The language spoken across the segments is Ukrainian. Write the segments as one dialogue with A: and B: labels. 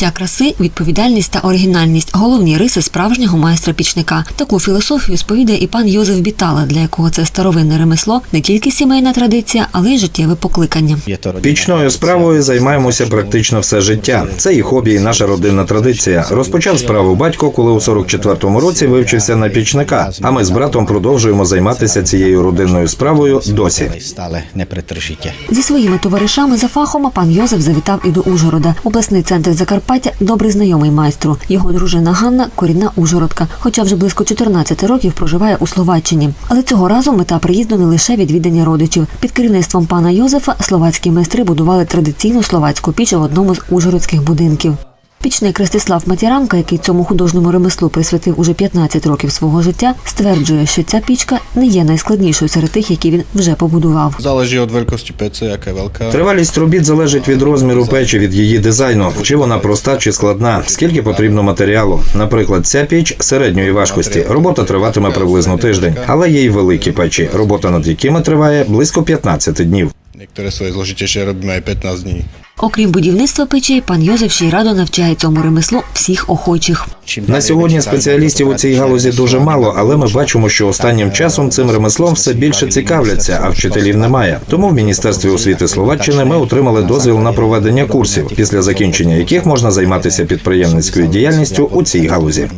A: Почуття краси, відповідальність та оригінальність головні риси справжнього майстра пічника. Таку філософію сповідає і пан Йозеф Бітала, для якого це старовинне ремесло не тільки сімейна традиція, але й життєве покликання.
B: Пічною справою займаємося практично все життя. Це і хобі, і наша родинна традиція. Розпочав справу батько, коли у 44-му році вивчився на пічника. А ми з братом продовжуємо займатися цією родинною справою досі.
A: Зі своїми товаришами за фахом пан Йозеф завітав і до Ужгорода. Обласний центр Закарпаття добре знайомий майстру. Його дружина Ганна корінна Ужгородка, хоча вже близько 14 років проживає у Словаччині. Але цього разу мета приїзду не лише відвідання родичів. Під керівництвом пана Йозефа словацькі майстри будували традиційну словацьку піч в одному з ужгородських будинків. Пічник Ростислав Матіранка, який цьому художньому ремеслу присвятив уже 15 років свого життя, стверджує, що ця пічка не є найскладнішою серед тих, які він вже побудував.
C: Od veľkosti pece, jaká je veľká.
B: Тривалість робіт залежить від розміру печі, від її дизайну, чи вона проста чи складна, скільки потрібно матеріалу. Наприклад, ця піч середньої важкості. Робота триватиме приблизно тиждень, але є й великі печі, робота над якими триває близько 15 днів.
C: Sú aj zložitejšie, robíme 15 dní.
A: Окрім будівництва печей, пан Йозеф ще й радо навчає цьому ремеслу всіх охочих.
B: На сьогодні спеціалістів у цій галузі дуже мало, але ми бачимо, що останнім часом цим ремеслом все більше цікавляться, а вчителів немає. Тому в міністерстві освіти Словаччини ми отримали дозвіл на проведення курсів, після закінчення яких можна займатися підприємницькою діяльністю у цій галузі.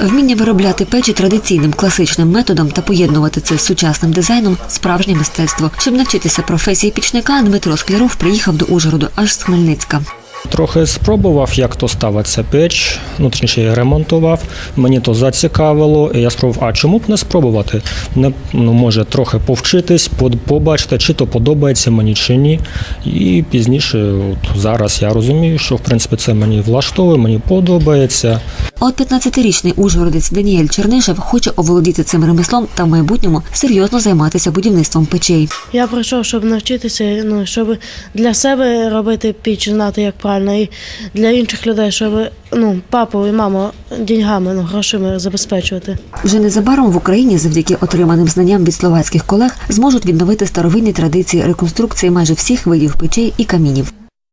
A: Вміння виробляти печі традиційним класичним методом та поєднувати це з сучасним дизайном справжнє мистецтво. Щоб навчитися професії пічника, Дмитро Скляров приїхав до Ужгороду аж з Хмельницька.
D: Трохи спробував, як то ставиться печ, ну точніше я ремонтував. Мені то зацікавило, і я спробував, а чому б не спробувати? Не ну, може трохи повчитись, побачити, чи то подобається мені чи ні. І пізніше, от зараз я розумію, що в принципі це мені влаштовує, мені подобається.
A: А от 15-річний ужгородець Даніель Чернишев хоче оволодіти цим ремеслом та в майбутньому серйозно займатися будівництвом печей.
E: Я прийшов, щоб навчитися, ну, щоб для себе робити піч, знати, як правильно, і для інших людей, щоб ну, папу і маму деньгами, ну, грошима забезпечувати.
A: Вже незабаром в Україні, завдяки отриманим знанням від словацьких колег, зможуть відновити старовинні традиції реконструкції майже всіх видів печей і камінів.